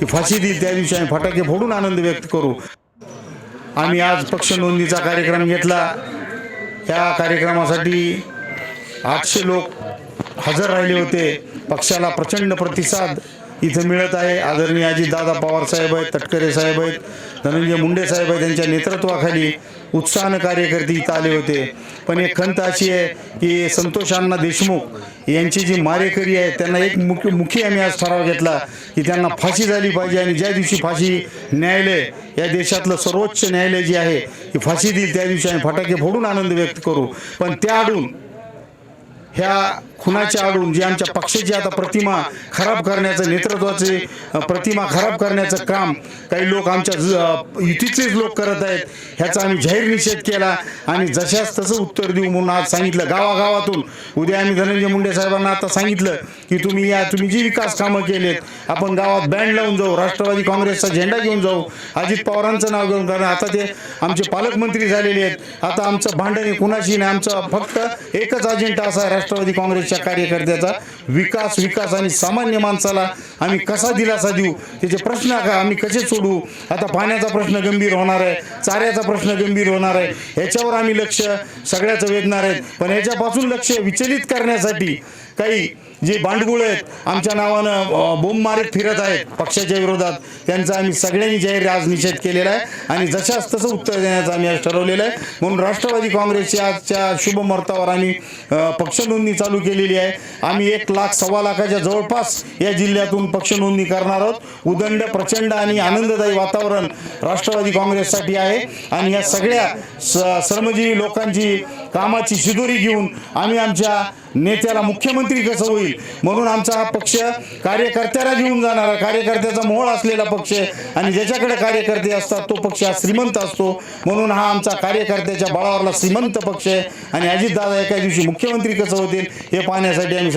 ही फाशी देईल त्या दिवशी आम्ही फटाके फोडून आनंद व्यक्त करू. आम्ही आज पक्ष नोंदणीचा कार्यक्रम घेतला. या कार्यक्रमासाठी आठशे लोक हजर राहिले होते. पक्षाला प्रचंड प्रतिसाद इथं मिळत आहे. आदरणीय अजितदादा पवार साहेब आहेत तटकरे साहेब आहेत धनंजय मुंडे साहेब आहेत त्यांच्या नेतृत्वाखाली उत्साहानं कार्यकर्ते इथं आले होते. पण एक खंत अशी आहे की संतोष अण्णा देशमुख यांची जी मारेकरी आहे त्यांना एक मुख्य मुखी आम्ही आज ठराव घेतला की त्यांना फाशी झाली पाहिजे आणि ज्या दिवशी फाशी न्यायालय या देशातलं सर्वोच्च न्यायालय जे आहे ती फाशी देईल त्या दिवशी आम्ही फटाके फोडून आनंद व्यक्त करू. पण त्या आडून ह्या खुनाच्या आडून जी आमच्या पक्षाची आता प्रतिमा खराब करण्याचं नेतृत्वाचे प्रतिमा खराब करण्याचं काम काही लोक आमच्या युतीचेच लोक करत आहेत. ह्याचा आम्ही जाहीर निषेध केला आणि जशाच तसं उत्तर देऊ म्हणून आज सांगितलं. गावागावातून उद्या आम्ही धनंजय मुंडे साहेबांना आता सांगितलं की तुम्ही या तुम्ही जी विकास कामं केलेत आपण गावात बँड लावून जाऊ राष्ट्रवादी काँग्रेसचा झेंडा घेऊन जाऊ अजित पवारांचं नाव घेऊन कारण आता ते आमचे पालकमंत्री झालेले आहेत. आता आमचं भांडण कुणाशी नाही. आमचं फक्त एकच अजेंडा असा आहे राष्ट्रवादी काँग्रेसच्या कार्यकर्त्याचा विकास विकास आणि सामान्य माणसाला आम्ही कसा दिलासा देऊ? त्याचे प्रश्न का आम्ही कसे सोडवू आता पाण्याचा प्रश्न गंभीर होणार आहे चाऱ्याचा प्रश्न गंभीर होणार आहे. ह्याच्यावर आम्ही लक्ष सगळ्याचं वेधणार आहेत. पण ह्याच्यापासून लक्ष विचलित करण्यासाठी काही जे बांडगुळ आहेत आमच्या नावानं बोंब मारत फिरत आहेत पक्षाच्या विरोधात. त्यांचा आम्ही सगळ्यांनी जाहीर आज निषेध केलेला आहे आणि जशाच तसं उत्तर देण्याचं आम्ही आज ठरवलेलं आहे. म्हणून राष्ट्रवादी काँग्रेसच्या आजच्या शुभ मुहूर्तावर आम्ही पक्ष नोंदणी चालू केलेली आहे. आम्ही एक लाख सव्वा लाखाच्या जवळपास या जिल्ह्यातून पक्ष नोंदणी करणार आहोत. उदंड प्रचंड आणि आनंददायी वातावरण राष्ट्रवादी काँग्रेससाठी आहे. आणि या सगळ्या श्रमजीवी लोकांची कामाची शिदोरी घेऊन आम्ही आमच्या नेत्याला मुख्यमंत्री कसं होईल? म्हणून आमचा हा पक्ष कार्यकर्त्याला घेऊन जाणारा कार्यकर्त्याचा मोहळ असलेला पक्ष आहे. आणि ज्याच्याकडे कार्यकर्ते असतात तो पक्ष हा श्रीमंत असतो. म्हणून हा आमचा कार्यकर्त्याच्या बळावरला श्रीमंत पक्ष आहे. आणि अजितदादा एका दिवशी मुख्यमंत्री कसं होतील हे पाहण्यासाठी आम्ही